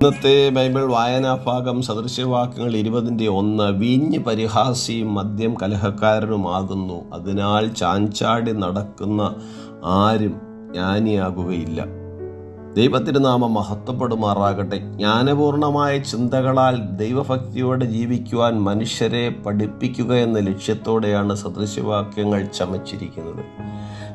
ഇന്നത്തെ ബൈബിൾ വായനാ ഭാഗം സദൃശ്യവാക്യങ്ങൾ ഇരുപതിന്റെ ഒന്ന് വീഞ്ഞ് പരിഹാസിയും മദ്യം കലഹക്കാരനുമാകുന്നു. അതിനാൽ ചാഞ്ചാടി നടക്കുന്ന ആരും ജ്ഞാനിയാകുകയില്ല. ദൈവത്തിന്റെ നാമം മഹത്വപ്പെടുമാറാകട്ടെ. ജ്ഞാനപൂർണമായ ചിന്തകളാൽ ദൈവഭക്തിയോടെ ജീവിക്കുവാൻ മനുഷ്യരെ പഠിപ്പിക്കുക എന്ന ലക്ഷ്യത്തോടെയാണ് സദൃശ്യവാക്യങ്ങൾ ചമച്ചിരിക്കുന്നത്.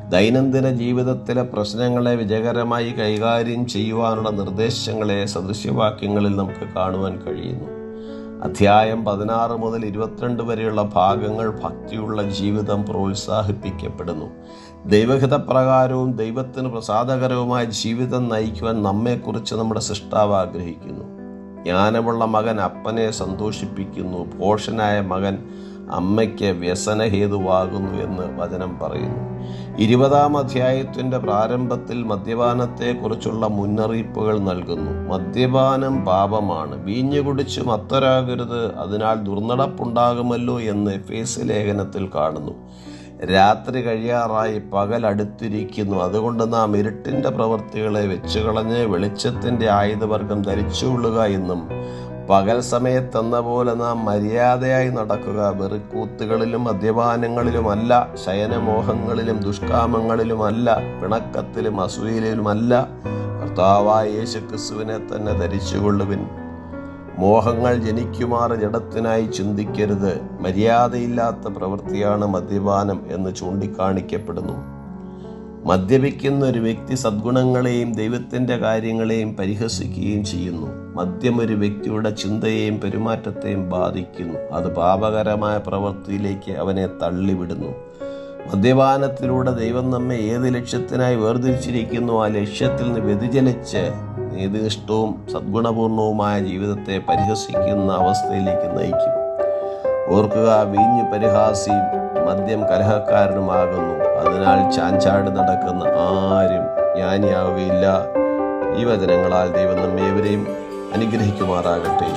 ദൈനംദിന ജീവിതത്തിലെ പ്രശ്നങ്ങളെ വിജയകരമായി കൈകാര്യം ചെയ്യുവാനുള്ള നിർദ്ദേശങ്ങളെ സദൃശ്യവാക്യങ്ങളിൽ നമുക്ക് കാണുവാൻ കഴിയുന്നു. അധ്യായം പതിനാറ് മുതൽ ഇരുപത്തിരണ്ട് വരെയുള്ള ഭാഗങ്ങൾ ഭക്തിയുള്ള ജീവിതം പ്രോത്സാഹിപ്പിക്കപ്പെടുന്നു. ദൈവഹിതപ്രകാരവും ദൈവത്തിന് പ്രസാദകരവുമായ ജീവിതം നയിക്കുവാൻ നമ്മെക്കുറിച്ച് നമ്മുടെ സൃഷ്ടാവ് ആഗ്രഹിക്കുന്നു. ജ്ഞാനമുള്ള മകൻ അപ്പനെ സന്തോഷിപ്പിക്കുന്നു. ഭോഷനായ മകൻ അമ്മയ്ക്ക് വ്യസനഹേതുവാകുന്നു എന്ന് വചനം പറയുന്നു. ഇരുപതാം അധ്യായത്തിന്റെ പ്രാരംഭത്തിൽ മദ്യപാനത്തെക്കുറിച്ചുള്ള മുന്നറിയിപ്പുകൾ നൽകുന്നു. മദ്യപാനം പാപമാണ്. വീഞ്ഞു കുടിച്ച് മത്തരാകരുത്. അതിനാൽ ദുർനടപ്പുണ്ടാകുമല്ലോ എന്ന് ഫേസ് ലേഖനത്തിൽ കാണുന്നു. രാത്രി കഴിയാറായി പകൽ അടുത്തിരിക്കുന്നു. അതുകൊണ്ട് നാം ഇരുട്ടിന്റെ പ്രവൃത്തികളെ വെച്ചുകളഞ്ഞ് വെളിച്ചത്തിന്റെ ആയുധവർഗം ധരിച്ചുകൊള്ളുക എന്നും പകൽ സമയത്തെന്ന പോലെ നാം മര്യാദയായി നടക്കുക. വെറുക്കൂത്തുകളിലും മദ്യപാനങ്ങളിലുമല്ല ശയനമോഹങ്ങളിലും ദുഷ്കാമങ്ങളിലുമല്ല പിണക്കത്തിലും അസൂയയിലുമല്ല കർത്താവായ യേശുക്രിസ്തുവിനെ തന്നെ ധരിച്ചുകൊള്ളുവിൻ. മോഹങ്ങൾ ജനിക്കുമാറ് ജഡത്തിനായി ചിന്തിക്കരുത്. മര്യാദയില്ലാത്ത പ്രവൃത്തിയാണ് മദ്യപാനം എന്ന് ചൂണ്ടിക്കാണിക്കപ്പെടുന്നു. മദ്യപിക്കുന്ന ഒരു വ്യക്തി സദ്ഗുണങ്ങളെയും ദൈവത്തിന്റെ കാര്യങ്ങളെയും പരിഹസിക്കുകയും ചെയ്യുന്നു. മദ്യം ഒരു വ്യക്തിയുടെ ചിന്തയെയും പെരുമാറ്റത്തെയും ബാധിക്കുന്നു. അത് പാപകരമായ പ്രവൃത്തിയിലേക്ക് അവനെ തള്ളിവിടുന്നു. മദ്യപാനത്തിലൂടെ ദൈവം നമ്മെ ഏത് ലക്ഷ്യത്തിനായി വേർതിരിച്ചിരിക്കുന്നു? ആ ലക്ഷ്യത്തിൽ നിന്ന് വ്യതിചലിച്ച് നീതിനിഷ്ഠവും സദ്ഗുണപൂർണവുമായ ജീവിതത്തെ പരിഹസിക്കുന്ന അവസ്ഥയിലേക്ക് നയിക്കും. ഓർക്കുക വീഞ്ഞ് പരിഹാസിയും മദ്യം കലഹക്കാരനുമാകുന്നു. അതിനാൽ ചാഞ്ചാട് നടക്കുന്ന ആരും ജ്ഞാനിയാവുകയില്ല. ഈ വചനങ്ങളാൽ ദൈവം നമ്മേവരെയും അനുഗ്രഹിക്കുമാറാകട്ടെ.